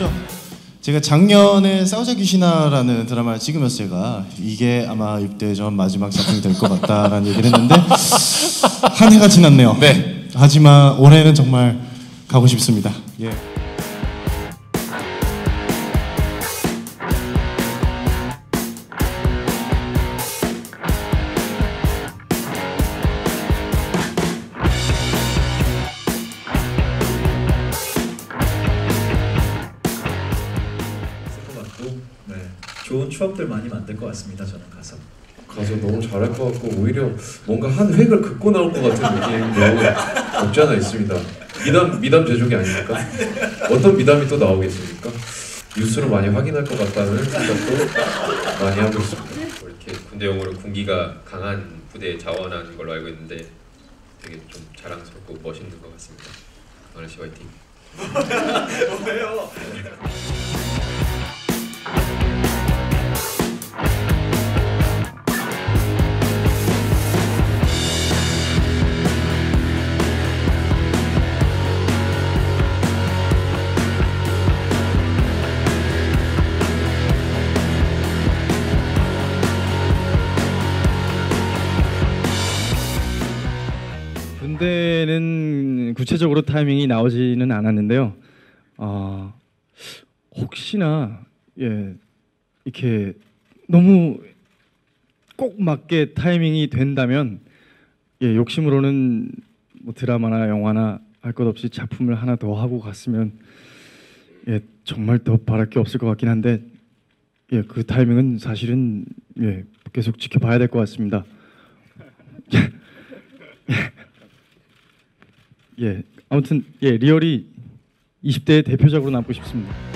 아시죠? 제가 작년에 싸우자 귀신아라는 드라마를 찍으면서 제가 이게 아마 6대 전 마지막 작품이 될 것 같다라는 얘기를 했는데 한 해가 지났네요. 네. 하지만 올해는 정말 가고 싶습니다. 예. 좋은 추억들 많이 만들 것 같습니다. 저는 가서. 가서 너무 잘할 것 같고 오히려 뭔가 한 획을 긋고 나올 것 같은 느낌도 없지 않아 있습니다. 미담 미담 제조기 아닙니까? 어떤 미담이 또 나오겠습니까? 뉴스로 많이 확인할 것 같다는 생각도 많이 하고 있습니다. 뭐 이렇게 군대용으로 군기가 강한 부대에 자원하는 걸로 알고 있는데 되게 좀 자랑스럽고 멋있는 것 같습니다. 강한 씨 화이팅. 군대는 구체적으로 타이밍이 나오지는 않았는데요. 어, 혹시나 예 이렇게 너무 꼭 맞게 타이밍이 된다면 예 욕심으로는 뭐 드라마나 영화나 할 것 없이 작품을 하나 더 하고 갔으면 예 정말 더 바랄 게 없을 것 같긴 한데 예 그 타이밍은 사실은 예 계속 지켜봐야 될 것 같습니다. 예, 아무튼 예 리얼이 20대의 대표적으로 남고 싶습니다.